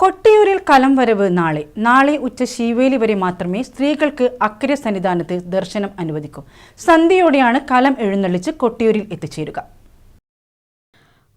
കൊട്ടിയൂരിൽ കലം വരവ് നാളെ. നാളെ ഉച്ച ശീവേലി വരെ മാത്രമേ സ്ത്രീകൾക്ക് അക്കരെ സന്നിധാനത്ത് ദർശനം അനുവദിക്കൂ. സന്ധ്യയോടെയാണ് കലം എഴുന്നള്ളിച്ച് കൊട്ടിയൂരിൽ എത്തിച്ചേരുക.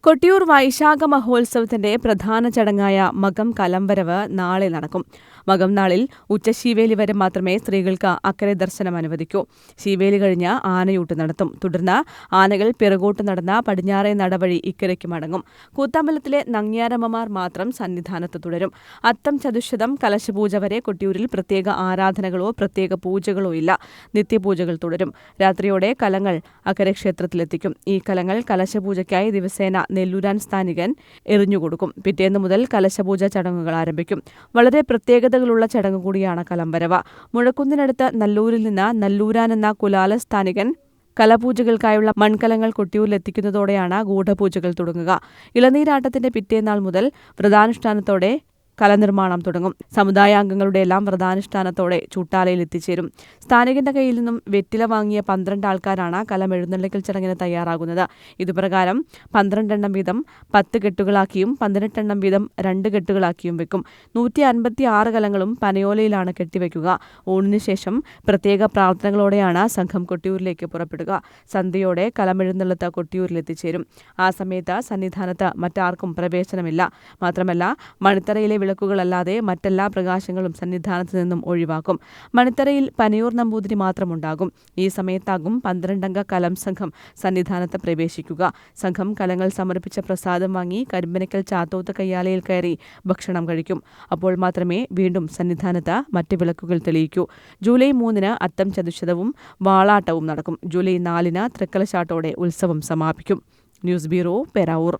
കൊട്ടിയൂർ വൈശാഖ മഹോത്സവത്തിന്റെ പ്രധാന ചടങ്ങായ മകം കലംവരവ് നാളെ നടക്കും. മകം നാളിൽ ഉച്ചശീവേലി വരെ മാത്രമേ സ്ത്രീകൾക്ക് അക്കരെ ദർശനം അനുവദിക്കൂ. ശീവേലി കഴിഞ്ഞ് ആനയൂട്ട് നടത്തും. തുടർന്ന് ആനകൾ പിറകോട്ട് നടന്ന പടിഞ്ഞാറേ നടവഴി ഇക്കരയ്ക്ക് മടങ്ങും. കൂത്താമ്പലത്തിലെ നങ്ങ്യാരമ്മമാർ മാത്രം സന്നിധാനത്ത് തുടരും. അത്തം ചതുശതം കലശപൂജ വരെ കൊട്ടിയൂരിൽ പ്രത്യേക ആരാധനകളോ പ്രത്യേക പൂജകളോ ഇല്ല. നിത്യപൂജകൾ തുടരും. രാത്രിയോടെ കലങ്ങൾ അക്കരെ ക്ഷേത്രത്തിലെത്തിക്കും ഈ കലങ്ങൾ കലശപൂജയ്ക്കായി ദിവസേന നെല്ലൂരാൻ സ്ഥാനികൻ എറിഞ്ഞുകൊടുക്കും പിറ്റേന്ന് മുതൽ കലശപൂജ ചടങ്ങുകൾ ആരംഭിക്കും. വളരെ പ്രത്യേകതകളുള്ള ചടങ്ങ് കൂടിയാണ് കലംബരവ മുഴക്കുന്നിനടുത്ത് നല്ലൂരിൽ നിന്ന് നല്ലൂരാൻ എന്ന കുലാല സ്ഥാനികൻ കലപൂജകൾക്കായുള്ള മൺകലങ്ങൾ കൊട്ടിയൂരിലെത്തിക്കുന്നതോടെയാണ് ഗൂഢപൂജകൾ തുടങ്ങുക. ഇളനീരാട്ടത്തിന്റെ പിറ്റേന്നാൾ മുതൽ വ്രതാനുഷ്ഠാനത്തോടെ കലനിർമ്മാണം തുടങ്ങും. സമുദായാംഗങ്ങളുടെ എല്ലാം വ്രതാനുഷ്ഠാനത്തോടെ ചൂട്ടാലയിൽ എത്തിച്ചേരും. സ്ഥാനികന്റെ കയ്യിൽ നിന്നും വെറ്റില വാങ്ങിയ പന്ത്രണ്ട് ആൾക്കാരാണ് കലം എഴുന്നള്ളിക്കൽ ചടങ്ങിന് തയ്യാറാകുന്നത്. ഇതുപ്രകാരം പന്ത്രണ്ടെണ്ണം വീതം പത്ത് കെട്ടുകളാക്കിയും പതിനെട്ടെണ്ണം വീതം രണ്ട് കെട്ടുകളാക്കിയും വെക്കും. നൂറ്റി അൻപത്തി ആറ് കലങ്ങളും പനയോലയിലാണ് കെട്ടിവെക്കുക. ഊണിന് ശേഷം പ്രത്യേക പ്രാർത്ഥനകളോടെയാണ് സംഘം കൊട്ടിയൂരിലേക്ക് പുറപ്പെടുക. സന്ധ്യയോടെ കലമെഴുന്നള്ളത്ത് കൊട്ടിയൂരിൽ എത്തിച്ചേരും. ആ സമയത്ത് സന്നിധാനത്ത് മറ്റാർക്കും പ്രവേശനമില്ല. മാത്രമല്ല മണിത്തറയിലെ വിളക്കുകളല്ലാതെ മറ്റെല്ലാ പ്രകാശങ്ങളും സന്നിധാനത്ത് നിന്നും ഒഴിവാക്കും. മണിത്തറയിൽ പനയൂർ നമ്പൂതിരി മാത്രമുണ്ടാകും. ഈ സമയത്താകും പന്ത്രണ്ടംഗ കലം സംഘം സന്നിധാനത്ത് പ്രവേശിക്കുക. സംഘം കലങ്ങൾ സമർപ്പിച്ച പ്രസാദം വാങ്ങി കരിമ്പനക്കൽ ചാത്തോത്ത് കയ്യാലയിൽ കയറി ഭക്ഷണം കഴിക്കും. അപ്പോൾ മാത്രമേ വീണ്ടും സന്നിധാനത്ത് മറ്റ് വിളക്കുകൾ തെളിയിക്കൂ. ജൂലൈ മൂന്നിന് അത്തം ചതുശതവും വാളാട്ടവും നടക്കും. ജൂലൈ നാലിന് തൃക്കലശാട്ടോടെ ഉത്സവം സമാപിക്കും. News bureau Peravoor.